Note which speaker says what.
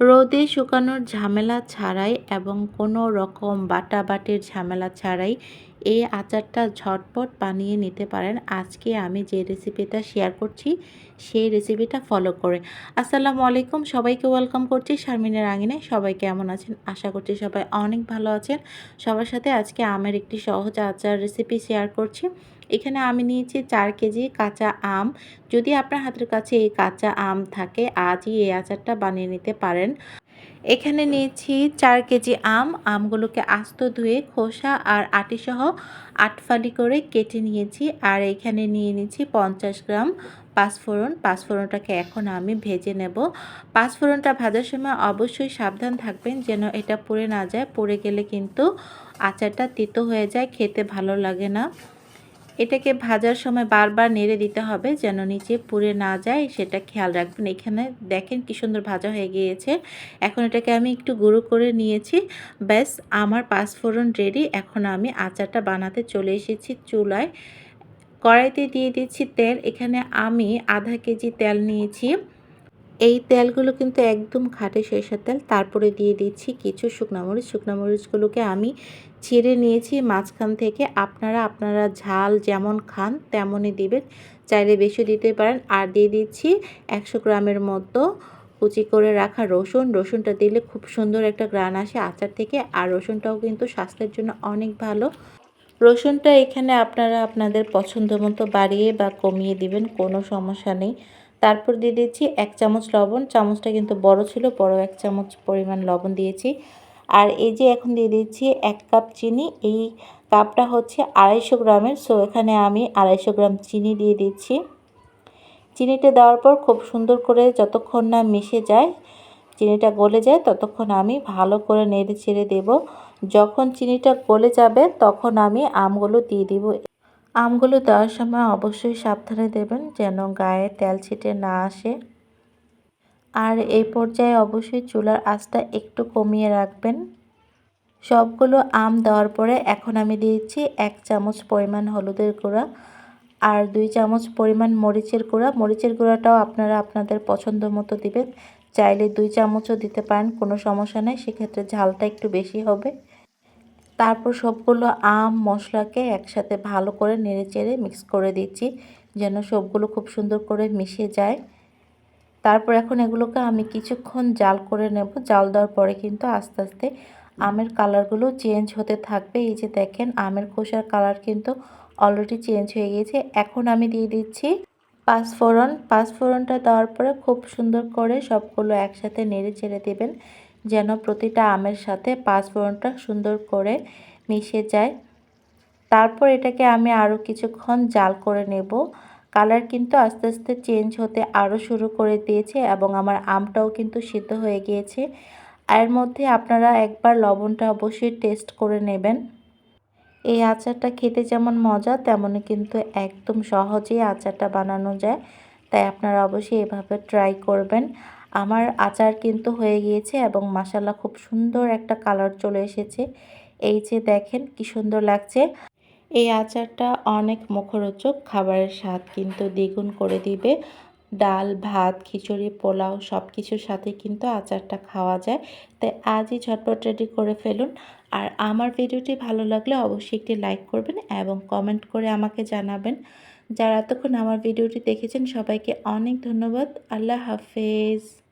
Speaker 1: রোদে শুকানোর ঝামেলা ছাড়াই এবং কোনো রকম বাটাবাটির ঝামেলা ছাড়াই এই আচারটা ঝটপট বানিয়ে নিতে পারেন। আজকে আমি যে রেসিপিটা শেয়ার করছি, সেই রেসিপিটা ফলো করে। আসসালামু আলাইকুম, সবাইকে ওয়েলকাম করছি শারমিনের আঙিনে সবাই কেমন আছেন? আশা করছি সবাই অনেক ভালো আছেন। সবার সাথে আজকে আমের একটি সহজ আচার রেসিপি শেয়ার করছি। এখানে আমি নিয়েছি চার কেজি কাঁচা আম। যদি আপনার হাতের কাছে এই কাঁচা আম থাকে, আজই এই আচারটা বানিয়ে নিতে পারেন। এখানে নিয়েছি চার কেজি আম। আমগুলোকে আস্ত ধুয়ে খোসা আর আটিসহ আটফালি করে কেটে নিয়েছি। আর এখানে নিয়ে নিয়েছি পঞ্চাশ গ্রাম পাঁচফোড়ন। পাঁচফোড়নটাকে এখন আমি ভেজে নেব। পাঁচফোড়নটা ভাজার সময় অবশ্যই সাবধান থাকবেন যেন এটা পুড়ে না যায়। পুড়ে গেলে কিন্তু আচারটা তিতো হয়ে যায়, খেতে ভালো লাগে না। এটাকে ভাজার সময় বারবার নেড়ে দিতে হবে যেন নিচে পুড়ে না যায়, সেটা খেয়াল রাখবেন। এখানে দেখেন কি সুন্দর ভাজা হয়ে গিয়েছে। এখন এটাকে আমি একটু গুঁড়ো করে নিয়েছি। ব্যাস, আমার পাঁচফোড়ন রেডি এখন আমি আচারটা বানাতে চলে এসেছি চুলায়। কড়াইতে দিয়ে দিচ্ছি তেল। এখানে আমি আধা কেজি তেল নিয়েছি। এই তেলগুলো কিন্তু একদম খাটে সরিষার তেল। তারপরে দিয়ে দিচ্ছি কিছু শুকনো মরিচ। শুকনো মরিচগুলোকে আমি ছিঁড়ে নিয়েছি। মাঝখান থেকে আপনারা আপনারা ঝাল যেমন খান তেমনই দিবেন। চাইলে বেশি দিতে পারেন। আর দিয়ে দিচ্ছি একশো গ্রামের মতো কুচি করে রাখা রসুন। রসুনটা দিলে খুব সুন্দর একটা গ্রান আসে আচার থেকে। আর রসুনটাও কিন্তু স্বাস্থ্যের জন্য অনেক ভালো। রসুনটা এখানে আপনারা আপনাদের পছন্দ মতো বাড়িয়ে বা কমিয়ে দিবেন। কোনো সমস্যা নেই। তারপর দিয়ে দিচ্ছি এক চামচ লবণ। চামচটা কিন্তু বড় ছিল, বড় এক চামচ পরিমাণ লবণ দিয়েছি। আর এই যে এখন দিয়ে দিচ্ছি এক কাপ চিনি, এই কাপটা হচ্ছে আড়াইশো গ্রামের। সো এখানে আমি আড়াইশো গ্রাম চিনি দিয়ে দিচ্ছি। চিনিটা দেওয়ার পর খুব সুন্দর করে যতক্ষণ না মিশে যায়, চিনিটা গলে যায়, ততক্ষণ আমি ভালো করে নেড়ে ছেড়ে দেব। যখন চিনিটা গলে যাবে, তখন আমি আমগুলো দিয়ে দিব। আমগুলো দেওয়ার সময় অবশ্যই সাবধানে দেবেন যেন গায়ে তেল ছিটে না আসে। আর এই পর্যায়ে অবশ্যই চুলার আঁচটা একটু কমিয়ে রাখবেন। সবগুলো আম দেওয়ার পরে এখন আমি দিয়েছি এক চামচ পরিমাণ হলুদের গুঁড়া আর দুই চামচ পরিমাণ মরিচের গুঁড়া। মরিচের গুঁড়াটাও আপনারা আপনাদের পছন্দ মতো দিবেন। চাইলে দুই চামচও দিতে পারেন, কোনো সমস্যা নেই। সেক্ষেত্রে ঝালটা একটু বেশি হবে। তারপর সবগুলো আম, মশলাকে একসাথে ভালো করে নেড়ে চেড়ে মিক্স করে দিচ্ছি, যেন সবগুলো খুব সুন্দর করে মিশে যায়। তারপর এখন এগুলোকে আমি কিছুক্ষণ জাল করে নেব। জাল দেওয়ার পরে কিন্তু আস্তে আস্তে আমের কালারগুলো চেঞ্জ হতে থাকবে। এই যে দেখেন, আমের খোসার কালার কিন্তু অলরেডি চেঞ্জ হয়ে গিয়েছে। এখন আমি দিয়ে দিচ্ছি পাঁচফোড়ন। পাঁচফোড়নটা দেওয়ার পরে খুব সুন্দর করে সবগুলো একসাথে নেড়ে চেড়ে দেবেন। যেন প্রতিটা আমের সাথে পাঁচফোড়নটা সুন্দর করে মিশে যায়। তারপর এটাকে আমি আরও কিছুক্ষণ জাল করে নেব। কালার কিন্তু আস্তে আস্তে চেঞ্জ হতে আরও শুরু করে দিয়েছে এবং আমার আমটাও কিন্তু সিদ্ধ হয়ে গিয়েছে। এর মধ্যে আপনারা একবার লবণটা অবশ্যই টেস্ট করে নেবেন। এই আচারটা খেতে যেমন মজা, তেমনই কিন্তু একদম সহজেই আচারটা বানানো যায়। তাই আপনারা অবশ্যই এভাবে ট্রাই করবেন। আমার আচার কিন্তু হয়ে গিয়েছে এবং মাসালা খুব সুন্দর একটা কালার চলে এসেছে। এই যে দেখেন কি সুন্দর লাগছে। এই আচারটা অনেক মুখরোচক, খাবারের স্বাদ কিন্তু দ্বিগুণ করে দিবে। ডাল, ভাত, খিচুড়ি, পোলাও সব কিছুর সাথে কিন্তু আচারটা খাওয়া যায়। তাই আজই ঝটপট রেডি করে ফেলুন। আর আমার ভিডিওটি ভালো লাগলে অবশ্যই একটি লাইক করবেন এবং কমেন্ট করে আমাকে জানাবেন। যারা এতক্ষণ আমার ভিডিওটি দেখেছেন, সবাইকে অনেক ধন্যবাদ। আল্লাহ হাফেজ।